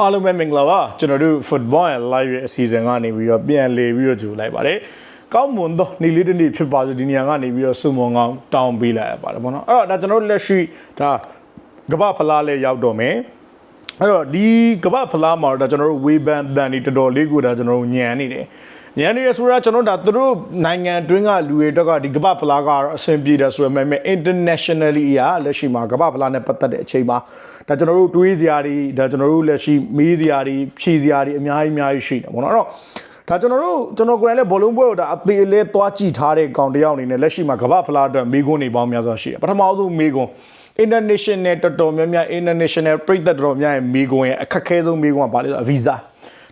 အားလုံးပဲမင်္ဂလာပါကျွန်တော်တို့ football and live ရဲ့အစီအစဉ်ကနေပြီးတော့ပြန်လေပြီးတော့ကြိုလိုက်ပါတယ်ကောင်းမွန်သောနေ့လေးတစ်နေ့ဖြစ်ပါစေဒီနေရာကနေပြီးတော့စုံမွန်ကောင်းတောင်းပေးလိုက်ရပါတယ်ပေါ့နော်အဲ့တော့ဒါကျွန်တော်တို့လက်ရှိဒါကမ္ဘာဖလားလေးရောက်တော့မယ်အဲ့တော့ဒီကမ္ဘာဖလားမှာတော့ဒါကျွန်တော်တို့ဝေဘန်တန်ဒီတော်တော်လေးကိုဒါကျွန်တော်တို့ညံနေတယ် ညံနေရဆိုတာကျွန်တော်တို့ဒါသူတို့နိုင်ငံတွင်းကလူတွေတော့ကဒီကမ္ဘာဖလားကတော့အဆင်ပြေတယ်ဆိုရမယ် internationally အရာလက်ရှိမှာကမ္ဘာဖလားနဲ့ပတ်သက်တဲ့အချိန်မှာဒါကျွန်တော်တို့တွေးစရာတွေဒါကျွန်တော်တို့လက်ရှိမေးစရာတွေဖြေစရာတွေအများကြီးအများကြီးရှိတယ်ပေါ့နော်အဲ့တော့ဒါကျွန်တော်တို့ကျွန်တော်ကိုယ်တိုင်လည်းဘောလုံးပွဲကိုဒါအသေးလေးသွားကြည့်ထားတဲ့ကောင်တစ်ယောက်အနေနဲ့လက်ရှိမှာကမ္ဘာဖလားအတွက်မေးခွန်းတွေပေါင်းများစွာရှိတယ်ပထမဆုံးမေးခွန်း international တော်တော်များများ international ပြည်သက်တော်များရဲ့မေးခွန်းရဲ့အခက်အခဲဆုံးမေးခွန်းကဘာလဲဆိုတော့ visa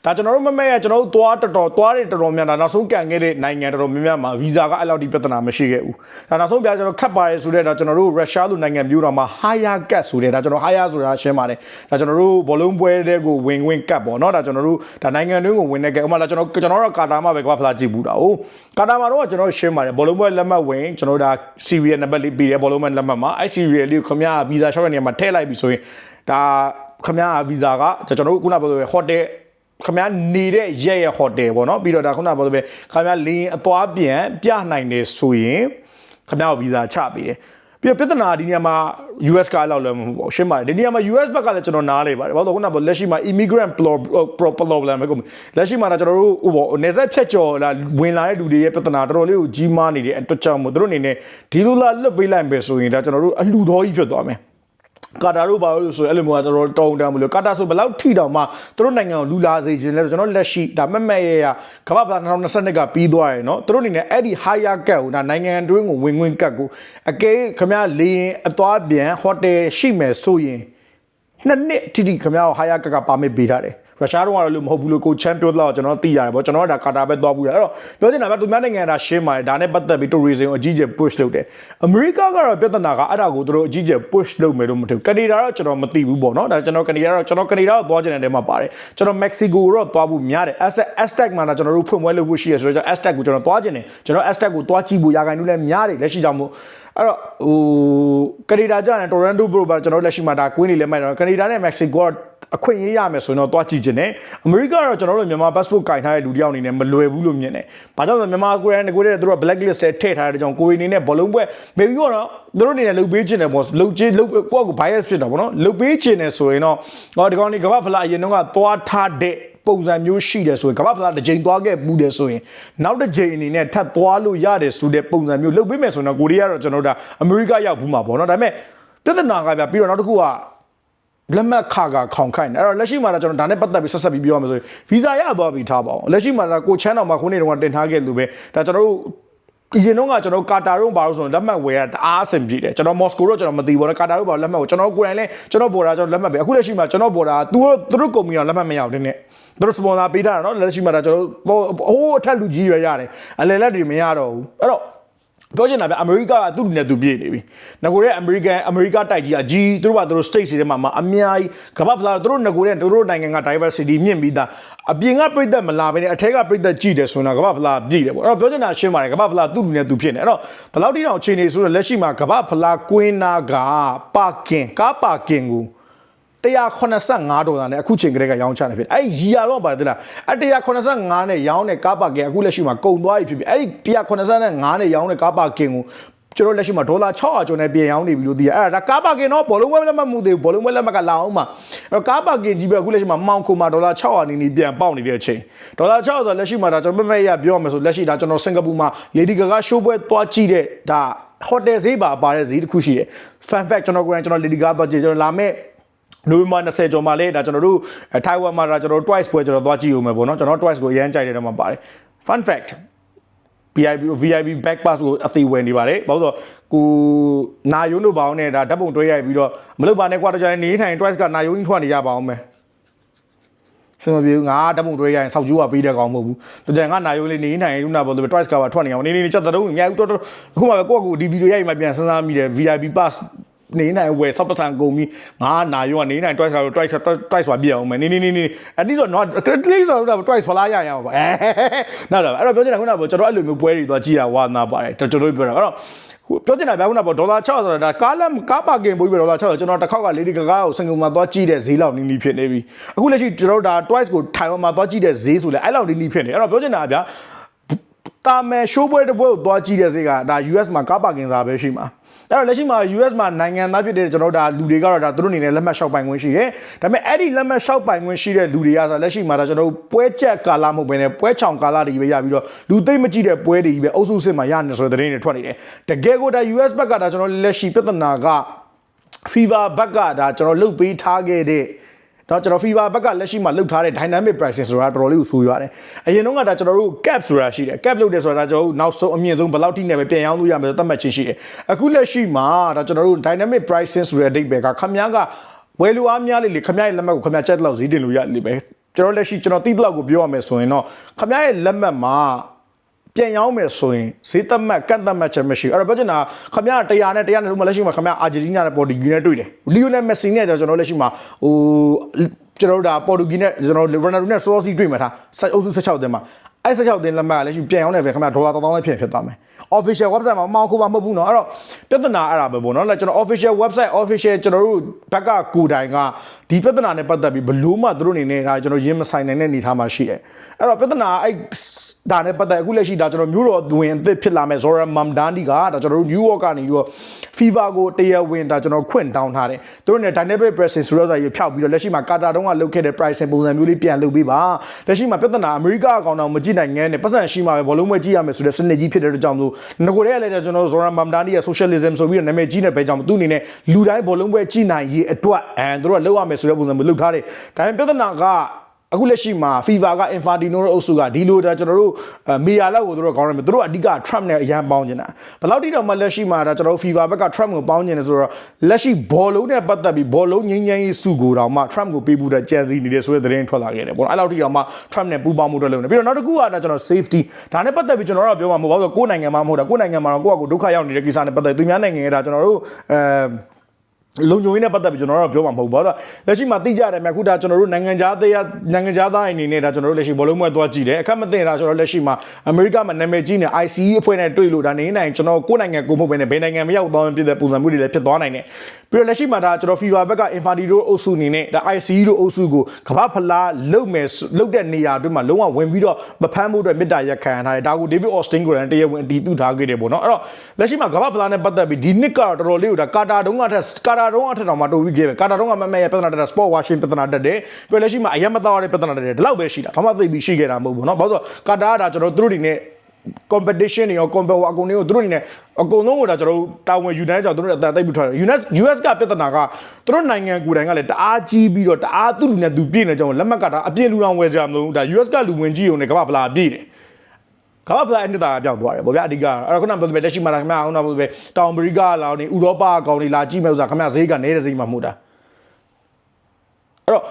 ဒါကျွန်တော်တို့မမဲရကျွန်တော်တို့သွားတော်တော်သွားတယ်တော်တော်များများနောက်ဆုံးကန်ခဲ့တဲ့နိုင်ငံတော်တော်များများမှာဗီဇာကအဲ့လောက်ဒီပြဿနာမရှိခဲ့ဘူးဒါနောက်ဆုံးပြကျွန်တော်ခတ်ပါတယ်ဆိုတဲ့ဒါကျွန်တော်တို့ရုရှားလိုနိုင်ငံမျိုးတော်မှာ higher cut ဆိုတဲ့ဒါကျွန်တော် higher ဆိုတာရှင်းပါတယ်ဒါကျွန်တော်တို့ဘောလုံးပွဲတဲ့ကိုဝင်ဝင်ကတ်ပေါ့နော်ဒါကျွန်တော်တို့ဒါနိုင်ငံတွင်းကိုဝင်တဲ့ကဲဥပမာဒါကျွန်တော်ကျွန်တော်တို့ကာတာမှာပဲကမ္ဘာဖလားကြည့်ဘူးတာဟုတ်ကာတာမှာတော့ကျွန်တော်ရှင်းပါတယ်ဘောလုံးပွဲလက်မှတ်ဝင်ကျွန်တော်တို့ဒါ serial နံပါတ်လေးပြီးတယ်ဘောလုံးပွဲလက်မှတ်မှာအဲ့ serial လေးကိုခင်ဗျားဗီဇာရှော့တဲ့နေရာမှာထည့်လိုက်ပြီဆိုရင်ဒါခင်ဗျားဗီဇာကကျွန်တော်တို့ခုနပြောလို့ဟိုတယ် ခမရနေတဲ့ရက်ရဲ့ဟိုတယ်ပေါ့နော်ပြီးတော့ဒါခုနကပြောသလိုပဲခမရလင်းအသွားပြန်ပြနိုင်တယ်ဆိုရင်ခမရကိုဗီဇာချပေးတယ်ပြီးတော့ပြဿနာဒီနေရာမှာ US ကအဲ့လောက်လည်းမဟုတ်ဘူးရှင်းပါတယ်ဒီနေရာမှာ US ဘက်ကလည်းကျွန်တော်နားလေပါတယ်ဘာလို့လဲခုနကလက်ရှိမှာ immigrant problem ပဲကုန်လက်ရှိမှာဒါကျွန်တော်တို့ဟိုပေါ့နေဆက်ဖြတ်ကျော်လာဝင်လာတဲ့လူတွေရဲ့ပြဿနာတော်တော်လေးကိုကြီးမားနေတဲ့အတွက်ကြောင့်မို့သူတို့အနေနဲ့ဒီလိုလာလွတ်ပေးလိုက်ပဲဆိုရင်ဒါကျွန်တော်တို့အလှူတော်ကြီးဖြစ်သွားမယ် ကာတာတို့ဘာလို့ဆိုအဲ့လိုမျိုးကတော့တောင်းတမ်းမလို့ကာတာဆိုဘယ်လောက်ထိတောင်မှသူတို့နိုင်ငံကိုလူလာစေခြင်းလဲဆိုကျွန်တော်လက်ရှိဒါမက်မက်ရဲ့ရကမ္ဘာ့ဗလာ2022ကပြီးသွားရယ်နော်သူတို့အနေနဲ့အဲ့ဒီ higher cut ကိုဒါနိုင်ငံတွင်းကိုဝင်ဝင်ကတ်ကိုအကဲခမရလေရင်အသွားပြန်ဟိုတယ်ရှိမယ်ဆိုရင်နှစ်နှစ်ထိထိခမရကို higher cut ကပါမစ်ပေးထားတယ် ရုရှားတော့ကတော့လို့မဟုတ်ဘူးလို့ကိုချန်ပီယံတော့ကျွန်တော်သိရတယ်ပေါ့ကျွန်တော်ကဒါကာတာပဲသွားဘူးတယ်အဲ့တော့ပြောချင်တာကသူများနိုင်ငံဒါရှင်းပါတယ်ဒါနဲ့ပတ်သက်ပြီး tourism ကိုအကြီးကျယ် push လုပ်တယ်အမေရိကကတော့ပြဿနာကအဲ့ဒါကိုသူတို့အကြီးကျယ် push လုပ်မယ်လို့မထင်ဘူးကနေဒါတော့ကျွန်တော်မသိဘူးပေါ့နော်ဒါကျွန်တော်ကနေဒါတော့ကျွန်တော်ကနေဒါတော့သွားချင်တဲ့တဲမှာပါတယ်ကျွန်တော် Mexico တော့သွားဖို့များတယ် Aztec Aztec မှာကျွန်တော်တို့ဖွင့်ပွဲလုပ်ဖို့ရှိရဆိုတော့ Aztec ကိုကျွန်တော်သွားချင်တယ်ကျွန်တော် Aztec ကိုသွားကြည့်ဖို့ရာခိုင်နှုန်းလည်းများတယ်လက်ရှိကြောင့်မို့အဲ့တော့ဟိုကနေဒါကျရင် Toronto ဘို့ပါကျွန်တော်လက်ရှိမှာဒါကွင်းနေလဲမိုက်တော့ကနေဒါနဲ့ Mexico က အခွင့်အရေးရမယ်ဆိုရင်တော့သွားကြည့်ခြင်းနဲ့အမေရိကကတော့ကျွန်တော်တို့မြန်မာ passport ကင်ထားတဲ့လူတယောက်အနေနဲ့မလွယ်ဘူးလို့မြင်တယ်။ဘာကြောင့်လဲမြန်မာကိုယ်တိုင်ကိုယ်တည်းသူတို့က blacklist ထဲထည့်ထားတဲ့ကြောင့်ကိုယ်အနေနဲ့ဘောလုံးပွဲ maybe တော့သူတို့အနေနဲ့လုတ်ပေးခြင်းတယ်ပေါ့လုတ်ကြီးလုတ်ကိုယ့်ကို bias ဖြစ်တာပေါ့နော်လုတ်ပေးခြင်းတယ်ဆိုရင်တော့ဟောဒီကောင်ဒီကမ္ဘာဖလားအရင်တော့ကသွားထားတဲ့ပုံစံမျိုးရှိတယ်ဆိုရင်ကမ္ဘာဖလားတစ်ချိန်သွားခဲ့ဘူးတယ်ဆိုရင်နောက်တစ်ချိန်အနေနဲ့ထပ်သွားလို့ရတယ်ဆိုတဲ့ပုံစံမျိုးလုတ်ပေးမယ်ဆိုရင်တော့ကိုရီးယားတော့ကျွန်တော်တို့အမေရိကရောက်ဘူးမှာပေါ့နော်ဒါပေမဲ့ပြဿနာကပြပြီးတော့နောက်တစ်ခုက လက်မှတ်ခါကခေါင်ခိုင်းတယ်အဲ့တော့လက်ရှိမှာတော့ကျွန်တော်ဒါနဲ့ပတ်သက်ပြီးဆက်ဆက်ပြီးပြောရမယ်ဆိုရင်ဗီဇာရသွားပြီးထားပါအောင်လက်ရှိမှာတော့ကိုချမ်းတော်မှာခုနေ့တုန်းကတင်ထားခဲ့လို့ပဲဒါကျွန်တော်တို့အရင်တော့ကကျွန်တော်ကာတာတို့ဘာလို့ဆိုရင်လက်မှတ်ဝယ်ရတအားအဆင်ပြေတယ်ကျွန်တော်မော်စကိုတော့ကျွန်တော်မသိဘူးနော်ကာတာတို့ဘာလက်မှတ်ကိုကျွန်တော်ကိုယ်တိုင်လဲကျွန်တော်ပေါ်တာကျွန်တော်လက်မှတ်ပဲအခုလက်ရှိမှာကျွန်တော်ပေါ်တာသူတို့သူတို့ကုမ္ပဏီကလက်မှတ်မရဘူးတဲ့သူတို့စပွန်ဆာပေးထားတာနော်လက်ရှိမှာဒါကျွန်တော်ဟိုးအထက်လူကြီးရရတယ်အလယ်လက်တွေမရတော့ဘူးအဲ့တော့ ပြောချင်တာဗျအမေရိကကသူ့လူနဲ့သူပြည့်နေပြီငကိုတဲ့အမေရိကန်အမေရိကတိုက်ကြီးကကြီးသူတို့ကသူတို့ state တွေမှာအများကြီးကမ္ဘာဖလားသူတို့ငကိုတဲ့သူတို့နိုင်ငံက diversity မြင့်ပြီးသားအပြင်ကပြည်သက်မလာဘဲနဲ့အထက်ကပြည်သက်ကြည့်တယ်ဆိုရင်ကမ္ဘာဖလားပြည့်တယ်ပေါ့အဲ့တော့ပြောချင်တာရှင်းပါတယ်ကမ္ဘာဖလားသူ့လူနဲ့သူဖြစ်နေအဲ့တော့ဘယ်လောက်တိတောင်အခြေအနေဆိုတော့လက်ရှိမှာကမ္ဘာဖလားကွင်းနာကပါကင်ကားပါကင်ကို 185ဒေါ်လာနဲ့အခုချိန်ကလေးကရောင်းချနေဖြစ်အဲ့ရီယာတော့ပါတယ်လားအဲ့185နဲ့ရောင်းတဲ့ကားပါကင်အခုလက်ရှိမှာကုန်သွားပြီဖြစ်ဖြစ်အဲ့ဒီ185နဲ့ရောင်းတဲ့ကားပါကင်ကိုကျွန်တော်လက်ရှိမှာဒေါ်လာ600ကျော်နဲ့ပြင်ရောင်းနေပြီလို့သိရအဲ့ဒါကားပါကင်တော့ဘောလုံးဝဲလက်မှတ်မှုသေးဘူးဘောလုံးဝဲလက်မှတ်ကလာအောင်မှာအဲ့တော့ကားပါကင်ကြီးပဲအခုလက်ရှိမှာမောင်ခုမှာဒေါ်လာ600နီးနီးပြန်ပေါက်နေတဲ့အချိန်ဒေါ်လာ600ဆိုလက်ရှိမှာဒါကျွန်တော်မမရပြောမယ်ဆိုလက်ရှိဒါကျွန်တော်စင်ကာပူမှာ Lady Gaga show ပွဲသွားကြည့်တဲ့ဒါဟိုတယ်ဈေးပါပါတဲ့ဈေးတစ်ခုရှိတယ် fan fact ကျွန်တော်ကိုယ်တိုင်ကျွန်တော် Lady Gaga သွားကြည့်ကျွန်တော်လာမဲ့ နိုဝင်ဘာ20ကျော်မှာလေဒါကျွန်တော်တို့ထိုင်ဝမ်မှာဒါကျွန်တော် twice ပွဲကျွန်တော်သွားကြည့်အောင်မယ်ပေါ့နော်ကျွန်တော် twice ကိုအရန်ကြိုက်တယ်တော့မှာပါတယ် fun fact VIP VIP back pass ကိုအသေးဝယ်နေပါတယ်ဘာလို့ဆိုကိုနာယုံတို့ဘောင်းနဲ့ဒါဓာတ်ပုံတွဲရိုက်ပြီးတော့မလုပ်ပါနဲ့ကွာတကြိုင်နေထိုင် twice ကနာယုံကြီးထွက်နေရပါအောင်မယ်ဆင်မပြေဘူးငါဓာတ်ပုံတွဲရိုက်ရင်စောက်ကျိုးကပေးတဲ့ကောင်မဟုတ်ဘူးတကြိုင်ကနာယုံလေးနေထိုင်ရုံနာဘောလို့ twice ကပါထွက်နေအောင်နေနေချက်တုံးအများကြီးတော့အခုမှပဲကိုယ့်ကိုဒီဗီဒီယိုရိုက်မှပြန်စဉ်းစားမိတယ် VIP pass နေနိုင်ဝယ်ဆော့ပစံကုန်ပြီးငါနာရောကနေနိုင် twice ဆို twice twice ဆိုပြအောင်မယ်နေနေနေနေအတိဆိုတော့ at least ဆိုတော့ twice ဖလားရရအောင်ပါအဲနော်တော့အဲ့တော့ပြောချင်တာခုနကကျွန်တော်အဲ့လိုမျိုးပွဲတွေတော့ကြည်ရဝါနာပါတယ်ကျွန်တော်တို့ပြောတာအဲ့တော့ပြောချင်တာဗျာခုနကဒေါ်လာ6ဆိုတာဒါကားလက်ကားပါကင်ပို့ပြီးဒေါ်လာ6ဆိုကျွန်တော်တစ်ခေါက်ကလေဒီကကားကိုစင်ကာမှာသွားကြည့်တဲ့ဈေးလောက်နီးနီးဖြစ်နေပြီအခုလက်ရှိကျွန်တော်တို့ဒါ twice ကိုထိုင်ဝမ်မှာသွားကြည့်တဲ့ဈေးဆိုလဲအဲ့လောက်နီးနီးဖြစ်နေအဲ့တော့ပြောချင်တာဗျာ တာမယ်ရှိုးပွဲတစ်ပွဲကိုသွားကြည့်တဲ့စိတ်ကဒါ US မှာကားပါကင်စာပဲရှိမှာအဲ့တော့လက်ရှိမှာ US မှာနိုင်ငံသားဖြစ်တဲ့ကျွန်တော်တို့ဒါလူတွေကတော့ဒါသူတို့အနေနဲ့လက်မှတ်လျှောက်ပိုင်ခွင့်ရှိတယ်ဒါပေမဲ့အဲ့ဒီလက်မှတ်လျှောက်ပိုင်ခွင့်ရှိတဲ့လူတွေကဆိုလက်ရှိမှာဒါကျွန်တော်တို့ပွဲချက်ကာလမဟုတ်ဘဲနဲ့ပွဲချောင်ကာလတွေပဲရပြီးတော့လူသိမ့်မကြည့်တဲ့ပွဲတွေကြီးပဲအုပ်စုစစ်မှာရနေဆိုတဲ့သတင်းတွေထွက်နေတယ်တကယ်ကိုဒါ US ဘက်ကဒါကျွန်တော်လက်ရှိပြဿနာက fever ဘက်ကဒါကျွန်တော်လုတ်ပေးထားခဲ့တဲ့ တော့ကျွန်တော် fever ဘက်ကလက်ရှိမှာလုပ်ထားတဲ့ dynamic pricing ဆိုတာတော်တော်လေးကိုဆိုရတယ်အရင်တော့ကဒါကျွန်တော်တို့ cap ဆိုတာရှိတယ် cap လုပ်တယ်ဆိုတာကျွန်တော်တို့နောက်ဆုံးအမြင့်ဆုံးဘယ်လောက်ထိနဲ့ပဲပြန်ရောင်းလို့ရမယ်ဆိုသတ်မှတ်ခြင်းရှိတယ်အခုလက်ရှိမှာဒါကျွန်တော်တို့ dynamic pricing ဆိုတဲ့အဓိပ္ပာယ်ကခမည်းကဝယ်လိုအားများလေလေခမည်းရဲ့လက်မှတ်ကိုခမည်းချက်တော့ဈေးတင်လို့ရလိမ့်မယ်ကျွန်တော်လက်ရှိကျွန်တော်တိတိလောက်ကိုပြောရမယ်ဆိုရင်တော့ခမည်းရဲ့လက်မှတ်မှာ ပြန်ရောင်းမယ်ဆိုရင်ဈေးသက်မှတ်ကန့်သက်မှတ်ချက်မရှိဘူးအဲ့တော့ပြောချင်တာခမရ100နဲ့100နဲ့ဥမာလက်ရှိမှာခမရအာဂျင်တီးနားနဲ့ပေါ်တူဂီနဲ့တွေ့တယ်လီယိုနယ်မက်ဆီနဲ့ကျွန်တော်လက်ရှိမှာဟိုကျွန်တော်တို့ဒါပေါ်တူဂီနဲ့ကျွန်တော်ရိုနယ်ဒိုနဲ့ဆောစီတွေ့မှာထားစိုက်အုပ်စု16တင်မှာ အဲ့16တင်လက်မှတ်ကလက်ရှိပြန်ရောင်းနေပဲခမရဒေါ်လာ1000လောက်ဖြစ်ဖြစ်သွားမယ် official website မှာမအောင်ခုပါမဟုတ်ဘူးเนาะအဲ့တော့ပြဿနာအဲ့ဒါပဲပေါ့เนาะလဲကျွန်တော် official website official ကျွန်တော်တို့ဘက်ကကိုယ်တိုင်ကဒီပြဿနာနဲ့ပတ်သက်ပြီးဘလို့မှသူတို့အနေနဲ့ဒါကျွန်တော်ရင်းမဆိုင်နိုင်တဲ့အနေအထားမှာရှိတယ်အဲ့တော့ပြဿနာအဲ့ဒါနဲ့ပတ်သက်အခုလက်ရှိဒါကျွန်တော်မျိုးတော်ဝင်အသစ်ဖြစ်လာမဲ့ Zora Mamdani ကဒါကျွန်တော်တို့ New York ကနေပြီးတော့ FIFA ကိုတရားဝင်ဒါကျွန်တော်ခွင့်တောင်းထားတယ်သူတို့ ਨੇ dynamic pricing ဆိုတော့စာရေးဖြောက်ပြီးတော့လက်ရှိမှာကာတာတုံးကလုပ်ခဲ့တဲ့ pricing ပုံစံမျိုးလေးပြန်လုပ်ပေးပါလက်ရှိမှာပြဿနာအမေရိကအကောင်တော်မကြည့် ်နိုင်ငဲနဲ့ပတ်စံရှိမှာပဲဘောလုံးမကြည့်ရမယ်ဆိုတဲ့စနစ်ကြီးဖြစ်တဲ့အတွက်ကြောင့်မလို့ငကိုရဲလည်းကျွန်တော် Zora Mamdani ရဲ့ socialism ဆိုပြီးတော့နာမည်ကြီးတဲ့ပဲကြောင့်သူ့အနေနဲ့လူတိုင်းဘောလုံးပွဲကြည့်နိုင်ရေးအတွက်အဲသူတို့ကလုပ်ရမယ်ဆိုတဲ့ပုံစံမျိုးလုပ်ထားတယ်ဒါပေမဲ့ပြဿနာက အခုလက်ရှိမှာ FIFA က Infantino တို့အုပ်စုကဒီလိုဒါကျွန်တော်တို့မီယာလောက်ကိုသူတို့ကောင်းတယ်သူတို့အဓိက Trump နဲ့အရန်ပေါင်းနေတာဘယ်လောက်ထိတော့မှလက်ရှိမှာဒါကျွန်တော်တို့ FIFA ဘက်က Trump ကိုပေါင်းနေတယ်ဆိုတော့လက်ရှိဘောလုံးနဲ့ပတ်သက်ပြီးဘောလုံးငင်းငင်းရေးစုကိုတောင်မှ Trump ကိုပေးဖို့တဲ့ကြံစည်နေတဲ့ဆိုတဲ့သတင်းထွက်လာခဲ့တယ်ပေါ့နော်အဲ့လောက်ထိတော့မှ Trump နဲ့ပူးပေါင်းမှုတော့လုပ်နေပြီးတော့နောက်တစ်ခုကဒါကျွန်တော် safety ဒါနဲ့ပတ်သက်ပြီးကျွန်တော်တို့ကပြောမှာမဟုတ်ပါဘူးကိုယ်နိုင်ငံမှာမဟုတ်တာကိုယ်နိုင်ငံမှာတော့ကိုယ့်အကူဒုက္ခရောက်နေတဲ့ကိစ္စနဲ့ပတ်သက်သူများနိုင်ငံရဲ့ဒါကျွန်တော်တို့အဲ လုံခြုံရေးနဲ့ပတ်သက်ပြီးကျွန်တော်တို့ပြောမှာမဟုတ်ဘူး။ဘာလို့လက်ရှိမှာသိကြတယ်မြတ်ခုဒါကျွန်တော်တို့နိုင်ငံခြားသားနိုင်ငံခြားသားအနေနဲ့ဒါကျွန်တော်တို့လက်ရှိဘောလုံးပွဲသွားကြည့်တယ်။အခက်မသိတာကျွန်တော်လက်ရှိမှာအမေရိကမှာနာမည်ကြီးနေ ICE အဖွဲ့နဲ့တွေ့လို့ဒါနေနိုင်ကျွန်တော်ကိုယ်နိုင်ငံကိုမဟုတ်ဘဲနဲ့ဘယ်နိုင်ငံမရောက်သွားမှဖြစ်တဲ့ပုံစံမျိုးတွေလည်းဖြစ်သွားနိုင်တယ်။ပြီးတော့လက်ရှိမှာဒါကျွန်တော် FIFA ဘက်က Infantino အုပ်စုအနေနဲ့ဒါ ICE တို့အုပ်စုကိုကမ္ဘာဖလားလုတ်မယ်လုတ်တဲ့နေရာတွေမှာလုံးဝဝင်ပြီးတော့မဖမ်းမှုအတွက်မေတ္တာရက်ခံထားတယ်။ဒါကို David Austin ကိုလည်းတရားဝင်အတည်ပြုထားခဲ့တယ်ပေါ့နော်။အဲ့တော့လက်ရှိမှာကမ္ဘာဖလားနဲ့ပတ်သက်ပြီးဒီနှစ်ကတော့တော်တော်လေးကိုဒါကာတာတုံးကထက်ကာတတုံးကထက်တော့မှတိုးပြီးခဲ့ပဲကာတာတုံးကမမဲရပြဿနာတက်တာ sport washing ပြဿနာတက်တယ်ပြီးလက်ရှိမှာအယမတော်ရတဲ့ပြဿနာတက်တယ်ဒီလောက်ပဲရှိတာဘာမှသိပြီးရှိခဲ့တာမဟုတ်ဘူးเนาะဘာလို့ဆိုကာတာကဒါကျွန်တော်တို့တွေနဲ့ competition တွေရော compare အကုန်လုံးကိုသူတို့အနေနဲ့အကုန်လုံးကိုဒါကျွန်တော်တို့တာဝန်ယူနိုင်ကြတော့သူတို့အတန်သိပ်ပြီးထွက်တယ် US US ကပြဿနာကသူတို့နိုင်ငံကိုယ်တိုင်ကလည်းတအားကြီးပြီးတော့တအားသူ့လူနဲ့သူပြည့်နေကြအောင်လက်မှတ်ကတာအပြည့်လူတော်ဝယ်ကြမလို့ဒါ US ကလူဝင်ကြီးုံနဲ့ကမ္ဘာဖလားပြည့်တယ် ကမ္ဘာဖလားအနှစ်သာရပြောက်သွားတယ်ဗောဗျာအဓိကအဲ့ခုနပြောတဲ့လက်ရှိမှာခင်ဗျာအောင်တော့ပြောတဲ့တောင်အမေရိကလောင်နေဥရောပအကောင်တွေလာကြည့်မယ်ဆိုတာခင်ဗျာဈေးကနေတဲ့ဈေးမှာမဟုတ်တာအဲ့တော့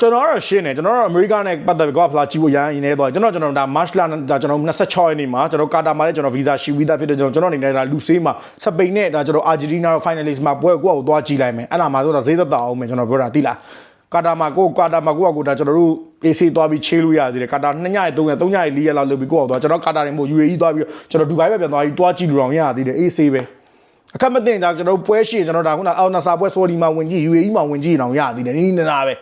ကျွန်တော်ကတော့ရှင်းတယ်ကျွန်တော်တို့အမေရိကနဲ့ပတ်သက်ပြီးကောဖလာကြည့်ဖို့ရန်ရင်းနေတော့ကျွန်တော်ကျွန်တော်ဒါ March လဒါကျွန်တော်26ရက်နေ့မှာကျွန်တော်ကာတာမှာလည်းကျွန်တော်ဗီဇာရှိပြီးသားဖြစ်တဲ့ကျွန်တော်ကျွန်တော်အနေနဲ့ဒါလူဆေးမှာစပိန်နဲ့ဒါကျွန်တော်အာဂျင်တီးနား finalist မှာပွဲကိုကိုကိုသွားကြည့်လိုက်မယ်အဲ့ဒါမှဆိုတော့ဈေးသက်သာအောင်မယ်ကျွန်တော်ပြောတာသိလား ကာတာမှာကိုကာတာမှာကိုကကိုဒါကျွန်တော်တို့ AC သွားပြီးချေးလို့ရသေးတယ်ကာတာ2ညရက်3ရက်3ညရက်4ရက်လောက်လုပ်ပြီးကိုကသွားကျွန်တော်ကာတာတွေမို့ UAE သွားပြီးကျွန်တော်ဒူဘိုင်းပဲပြန်သွားပြီးသွားကြည့်လို့တော့ရသေးတယ် AC ပဲအခက်မသိကြကျွန်တော်ပွဲရှိရင်ကျွန်တော်ဒါခုနအော်နာဆာပွဲဆော်ဒီမှာဝင်ကြည့် UAE မှာဝင်ကြည့်အောင်ရသေးတယ်နီးနီးနားနားပဲ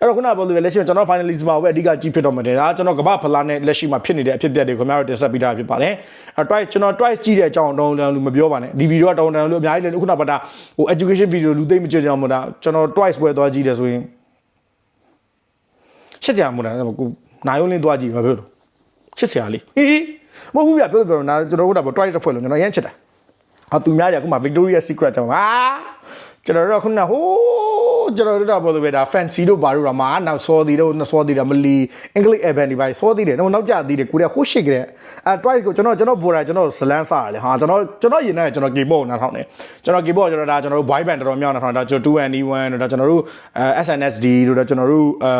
အဲ့တော့ခုနပြောလို့လက်ရှိကျွန်တော် finalist မှာပဲအဓိကကြည့်ဖြစ်တော့မှာတယ်ဒါကျွန်တော်ကမ္ဘာဖလားနဲ့လက်ရှိမှာဖြစ်နေတဲ့အဖြစ်အပျက်တွေခင်ဗျားတို့တင်ဆက်ပေးတာဖြစ်ပါတယ်အဲ့ twice ကျွန်တော် twice ကြည့်တဲ့အကြောင်းတောင်းတန်းလို့မပြောပါနဲ့ဒီဗီဒီယိုကတောင်းတန်းလို့အများကြီးလည်းခုနကပါတာဟို education video လူသိမကြည့်ကြအောင်မလားကျွန်တော် twice ပွဲသွားကြည့်တယ်ဆိုရင် ရှစ်စရာမဟုတ်တာကိုနာယုံလင်းသွားကြည့်ဘာပြောလို့ရှစ်စရာလေးဟီးမဟုတ်ဘူးပြပြောလို့ပြောတော့နာကျွန်တော်တို့က twice တစ်ဖွဲ့လို့ကျွန်တော်ရမ်းချစ်တာဟာသူများတွေကခုမှ Victoria Secret ကြောင့်ဟာကျွန်တော်တို့ကခုနဟိုး ကျွန်တော်တို့တော့ပြောလို့ပဲဒါ fancy တို့ဘာတို့တော့မှာနောက်စောသေးတို့နှစ်စောသေးတယ်မလီအင်္ဂလိပ် event တွေပါစောသေးတယ်တော့နောက်ကြသေးတယ်ကိုရဟိုးရှိကြတယ်အဲ twice ကိုကျွန်တော်ကျွန်တော်ဘော်တာကျွန်တော်ဇလန်းစားရတယ်ဟာကျွန်တော်ကျွန်တော်ရင်ထဲကျွန်တော် keyboard နားထောင်တယ်ကျွန်တော် keyboard ကျွန်တော်ဒါကျွန်တော်တို့ boy band တော်တော်များများနားထောင်ဒါကျွန်တော် 2NE1 တို့ဒါကျွန်တော်တို့အဲ SNSD တို့ဒါကျွန်တော်တို့အဲ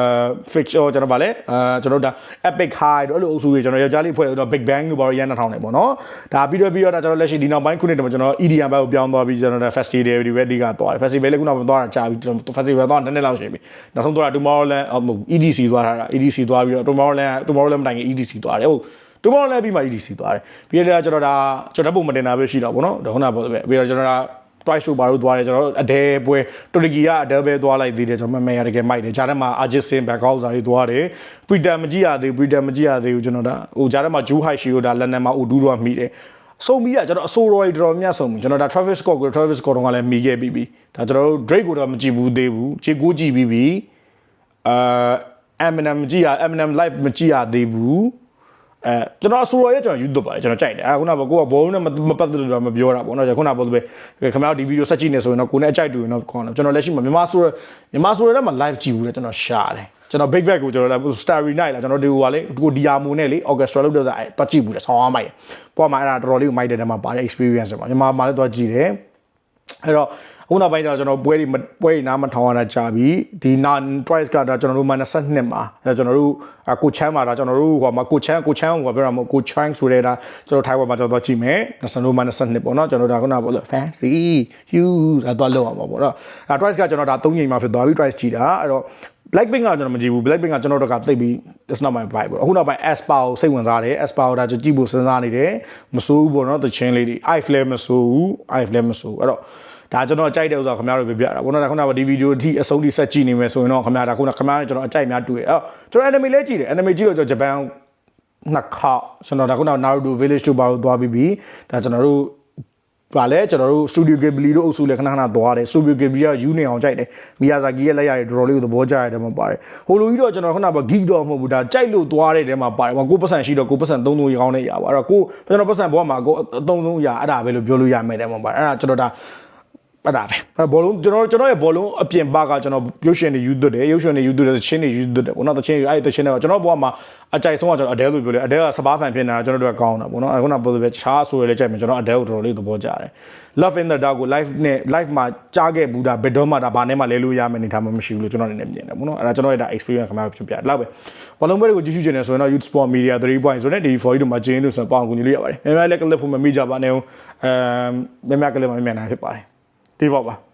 fixture ကျွန်တော်ဗာလဲအဲကျွန်တော်တို့ဒါ epic high တို့အဲ့လိုအုပ်စုတွေကျွန်တော်ယောက်ျားလေးဖွဲ့တော့ big bang တို့ဘာလို့ရန်နားထောင်နေပေါ့နော်ဒါပြီးတော့ပြီးတော့ဒါကျွန်တော်လက်ရှိဒီနောက်ပိုင်းခုနှစ်တည်းမှာကျွန်တော် EDM ဘက်ကိုပြောင်းသွားပြီးကျွန်တော်ဒါ festival တွေပဲဒီကသွားတယ် festival လေးခုနကသွားတာကြာပြီကျွန်တော် festival သွားတယ်နည်းနည်းလောက်ရှိပြီနောက်ဆုံးသွားတာ Tomorrowland အမဟုတ် EDC သွားတာ EDC သွားပြီးတော့ Tomorrowland Tomorrowland မတိုင်ခင် EDC သွားတယ်ဟုတ် Tomorrowland ပြီးမှ EDC သွားတယ်ပြီးတော့ကျွန်တော်ဒါကျွန်တော်ပုံမတင်တာပဲရှိတော့ဗောနော်ဒါခုနကပြောတယ်ပြီးတော့ကျွန်တော်ဒါ twice ဆိုပါလို့သွားတယ်ကျွန်တော်တို့အဒဲပွဲတူရကီကအဒဲပဲသွားလိုက်သေးတယ်ကျွန်တော်မမေရတကယ်မိုက်တယ်ဂျာထဲမှာအာဂျစ်စင်ဘက်ကောက်စာတွေသွားတယ်ပရီတန်မကြည့်ရသေးဘူးပရီတန်မကြည့်ရသေးဘူးကျွန်တော်ဒါဟိုဂျာထဲမှာဂျူးဟိုက်ရှီကိုဒါလန်နန်မှာအိုဒူးတော့မိတယ် စုံပြီးရကျွန်တော်အဆိုးတော်ကြီးတော်တော်များစုံပြီကျွန်တော်ဒါ Travis Scott ကို Travis Scott တော့ကလည်းမိခဲ့ပြီးပြီဒါကျွန်တော်တို့ Drake ကိုတော့မကြည့်ဘူးသေးဘူးခြေကိုကြည့်ပြီးပြီအာ Eminem မကြည့်ရ Eminem live မကြည့်ရသေးဘူးအဲကျွန်တော်အဆိုတော်ရဲ့ကျွန်တော် YouTube ပါတယ်ကျွန်တော်ကြိုက်တယ်အဲခုနကကိုကဘောလုံးနဲ့မပတ်သက်လို့တော့မပြောတာပေါ့နော်ခုနကပြောလို့ပဲခင်ဗျားတို့ဒီဗီဒီယိုဆက်ကြည့်နေဆိုရင်တော့ကိုနဲ့အကြိုက်တူရင်တော့ခေါင်းတယ်ကျွန်တော်လက်ရှိမှာမြန်မာဆိုရမြန်မာဆိုရတဲ့မှာ live ကြည့်ဘူးလေကျွန်တော်ရှာတယ် ကျွန်တော် big bag ကိုကျွန်တော်လည်း starry night လာကျွန်တော်ဒီဟိုကလေကိုဒီယာမိုနဲ့လေ orchestra လုပ်တဲ့စားအဲတော့ကြည့်ဘူးလေဆောင်းအောင်မိုက်ပေါ်မှာအဲ့ဒါတော်တော်လေးကိုမိုက်တဲ့တဲမှာပါတယ် experience ပေါ့မြန်မာမှာလည်းတော့ကြည့်တယ်အဲ့တော့အခုနောက်ပိုင်းကျတော့ကျွန်တော်ပွဲတွေပွဲတွေနားမထောင်ရတာကြာပြီဒီနာ twice ကဒါကျွန်တော်တို့မှ22မှာအဲကျွန်တော်တို့ကိုချမ်းမှာဒါကျွန်တော်တို့ဟိုမှာကိုချမ်းကိုချမ်းဟိုပြောရမှာကိုချမ်းဆိုတဲ့ဒါကျွန်တော်ထိုင်ဝမ်မှာကျွန်တော်တော့ကြည့်မယ်ကျွန်တော်တို့မှ22ပေါ့နော်ကျွန်တော်ဒါခုနကပြောလို့ fancy huge ဒါတော့လောက်အောင်ပါပေါ့နော်ဒါ twice ကကျွန်တော်ဒါ3ချိန်မှာဖြစ်သွားပြီ twice ကြည့်တာအဲ့တော့ Blackpink ကကျွန်တော်မကြည့်ဘူး Blackpink ကကျွန်တော်တို့ကသိပြီး it's not my vibe ပေါ့အခုနောက်ပိုင်း Aespa ကိုစိတ်ဝင်စားတယ် Aespa ကိုဒါကြည့်ဖို့စဉ်းစားနေတယ်မစိုးဘူးပေါ့နော်တချင်းလေးတွေ i flare မစိုးဘူး i flare မစိုးဘူးအဲ့တော့ဒါကျွန်တော်ကြိုက်တဲ့ဥစ္စာခင်ဗျားတို့ပြပြတာခုနကခုနကဒီဗီဒီယိုအထိအဆုံးထိဆက်ကြည့်နေမယ်ဆိုရင်တော့ခင်ဗျားဒါခုနခင်ဗျားကျွန်တော်အကြိုက်များတွေ့အဲ့ကျွန်တော် anime လေးကြည့်တယ် anime ကြည့်လို့ကျွန်တော်ဂျပန်နှစ်ခေါက်ကျွန်တော်ဒါခုနက Naruto Village တို့ဘာလို့သွားပြီးပြီဒါကျွန်တော်တို့ ဗာလဲကျွန်တော်တို့ Studio Ghibli တို့အုပ်စုလည်းခဏခဏသွားတယ် Studio Ghibli ကယူနေအောင်ကြိုက်တယ်မီယာဇာကီရဲ့လက်ရည်တော်တော်လေးကိုသဘောကျရတယ်မှာပါတယ်ဟိုလိုကြီးတော့ကျွန်တော်ခဏပါ geek တော့မဟုတ်ဘူးဒါကြိုက်လို့သွားတဲ့တဲမှာပါတယ်ကိုပတ်စံရှိတော့ကိုပတ်စံသုံးသုံးရောင်းနေရပါအဲ့တော့ကိုကျွန်တော်ပတ်စံဘောမှာကိုအသုံးသုံးရအဲ့ဒါပဲလို့ပြောလို့ရမယ်တဲ့မှာပါတယ်အဲ့ဒါကျွန်တော်ဒါ အဲ့ဒါပဲအဲ့ဘောလုံးကျွန်တော်ကျွန်တော်ရဲ့ဘောလုံးအပြင်ဘကကျွန်တော်ရုပ်ရှင်တွေယူသွတ်တယ်ရုပ်ရှင်တွေယူသွတ်တယ်ချင်းတွေယူသွတ်တယ်ဘောနော်တချင်းယူအဲ့ဒီတချင်းတွေကကျွန်တော်ဘောမှာအကြိုက်ဆုံးကကျွန်တော်အဒဲလို့ပြောတယ်အဒဲကစပါးဖန်ဖြစ်နေတာကျွန်တော်တို့ကကောင်းတာဘောနော်အခုနပြောလို့ပဲချားဆိုရလဲကြိုက်မယ်ကျွန်တော်အဒဲကိုတော်တော်လေးသဘောကျတယ် Love in the Dark ကို live နဲ့ live မှာကြားခဲ့ဘူးဒါဘယ်တော့မှဒါဘာနဲ့မှလဲလို့ရမယ်အနေထားမှမရှိဘူးလို့ကျွန်တော်အနေနဲ့မြင်တယ်ဘောနော်အဲ့ဒါကျွန်တော်ရဲ့ဒါ experience ခင်ဗျားတို့ဖြစ်ပြတယ်လောက်ပဲဘောလုံးပွဲတွေကိုကြည့်ရှုနေတယ်ဆိုရင်တော့ Youth Sport Media 3.0ဆိုတဲ့ DV4 တို့မှာကျင်းလို့ဆိုပေါအောင်ကူညီလို့ရပါတယ်။မြန်မာလည်းကလစ်ဖို့မမိကြပါနဲ့။အဲမြန်မာကလစ်မှာမြန်နိုင်ဖြစ်ပါတယ်။ ဒီပေါ့ပါ။